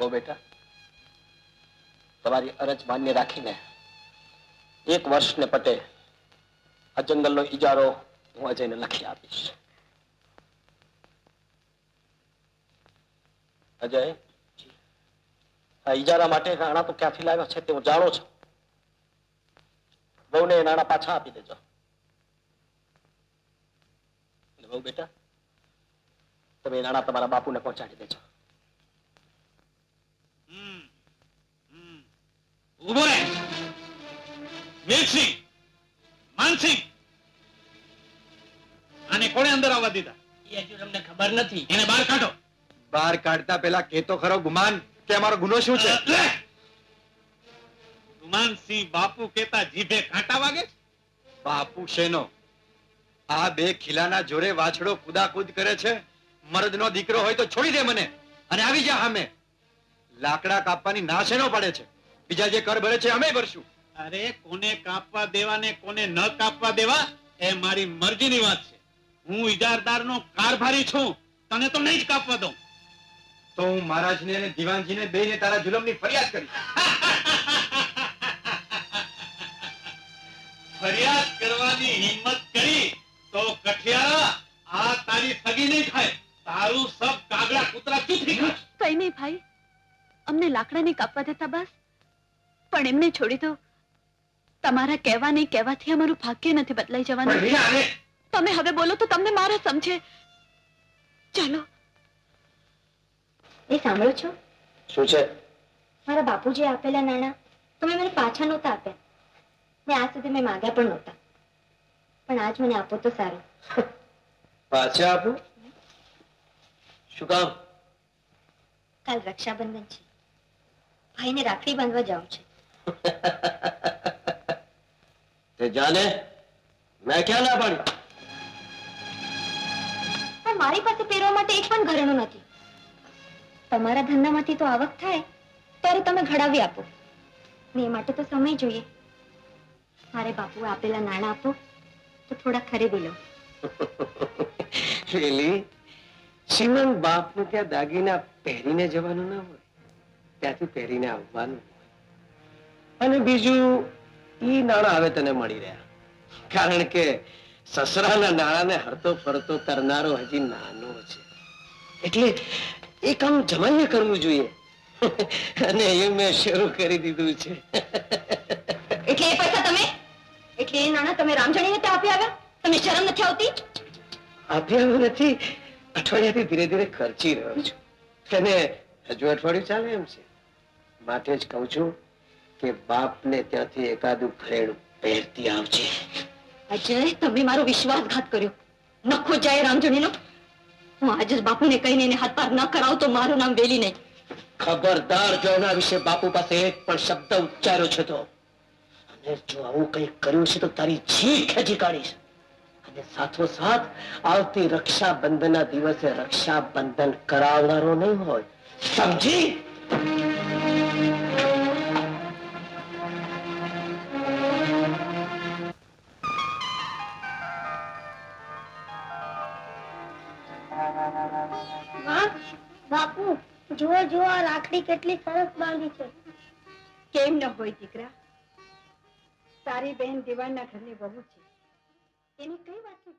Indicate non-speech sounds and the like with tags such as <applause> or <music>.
ઓ બેટા તમારી અરજ માન્ય રાખીને એક વર્ષને પટે આ જંગલનો ઈજારો હું અજયને લખી આપીશ અજય આ ઈજારા માટે નાણાં તો ક્યાંથી લાવ્યો છે તે હું જાણું છું બહુને એ નાણાં પાછા આપી દેજો અને બહુ બેટા તમે એ નાણાં તમારા બાપુને પહોંચાડી દેજો વીરસિંહ માનસિંહ. આને કોણે અંદર આવવા દીધા? એ હજુ તમને ખબર નથી. એને બહાર કાઢો. બહાર કાઢતા પેલા કેતો ખરો ગુમાન કે અમારો ગુનો શું છે? લે! ગુમાનસિંહ બાપુ કેતા જીભે કાંટા વાગે બાપુ શેનો? આ બે ખીલાના જોરે વાછડો કુદાકુદ કરે છે? મરદનો દીકરો હોય તો છોડી દે મને અને આવી જા અમે લાકડા કાપવાની ના શેનો પડે છે? બીજા જે કર ભરે છે અમે ભરશું. અરે કોને કાપવા દેવા ને કોને ન કાપવા દેવા એ મારી મરજીની વાત છે. હું ઇજારદારનો કારભારી છું. તને તો નહીં જ કાપવા દઉં. તો હું મહારાજને અને દિવાનજીને બેયને તારા જુલમની ફરિયાદ કરી <laughs> ફરિયાદ કરવાની હિંમત કરી તો કઠિયારા આ તારી સગી નહીં થાય. તારું સબ કાગડા કૂતરા ચૂથી ખાશે. કઈ નહીં ભાઈ. અમને લાકડા નહીં કાપવા દેતા બસ. પણ એમને છોડી દો. તમારા કહેવા નહીં કહેવાથી અમારું ભાગ્ય નથી બદલાઈ જવાનું. તમે હવે બોલો તો તમને મારા સમજે. ચાલો. એ સાંભળો છો? શું છે? મારા બાપુજી આપેલા નાણાં તમે મને પાછા નહોતા આપ્યા. ને આજ સુધી મેં માંગ્યા પણ નહોતા. પણ આજ મને આપો તો સારું. પાછા આપું? શું કામ? કાલ રક્ષાબંધન છે. ભાઈને રાખડી બાંધવા જાઉં છે. <laughs> જાને? મેં ક્યાં ના પાડી? પણ મારી પાસે પહેરવા માટે એક પણ ઘરેણું નથી. તમારા ધંધામાંથી તો આવક થાય ત્યારે તમે ઘડાવી આપો. ને એ માટે તો સમય જોઈએ. મારે બાપુએ આપેલા નાણાં આપો તો થોડા ખરીદી લો પેલી શ્રીમંત બાપનું ત્યાં દાગીના પહેરીને જવાનું ના હોય. ત્યાંથી પહેરીને આવવાનું અને બીજું ઈ નાણાં હવે તને મળી રહ્યા. કારણ કે સસરાના નાણાને હરતો ફરતો કરનારો હજી નાનો છે. એટલે એ કામ જમાઈને કરવું જોઈએ. અને એ મેં શરૂ કરી દીધું છે. એટલે એ પૈસા તમે? એટલે એ નાણાં તમે રામજણીને ત્યાં આપી આવ્યા? તમને શરમ નથી આવતી? આપ્યા નથી. અઠવાડિયાથી ધીરે ધીરે ખર્ચી રહ્યો છું. અને હજુ અઠવાડિયું ચાલે એમ છે? માટે જ કહું છું કે બાપને ત્યાંથી એકાદું ઘરેણું પહેરતી આવજે. અજય તમે મારો વિશ્વાસઘાત કર્યો. નખો જાય રામજણીનો. હું આજે જ બાપુને કહીને એને હાથ પાર ન કરાવ તો મારું નામ વેલી નહીં. ખબરદાર જો એના વિશે બાપુ પાસે એક પણ શબ્દ ઉચ્ચાર્યો છે તો. અને જો આવું કંઈક કર્યું છે તો તારી જી ખેંચી કાઢીશ. અને સાથોસાથ આવતી રક્ષાબંધનના દિવસે રક્ષાબંધન કરાવનારો નહીં હોય. સમજી? બાપુ, જુઓ જુઓ, આ રાખડી કેટલી સરસ બાંધી છે. કેમ ન હોય દીકરા? તારી બહેન દિવાળના ઘરની બહુ છે. એની કઈ વાતની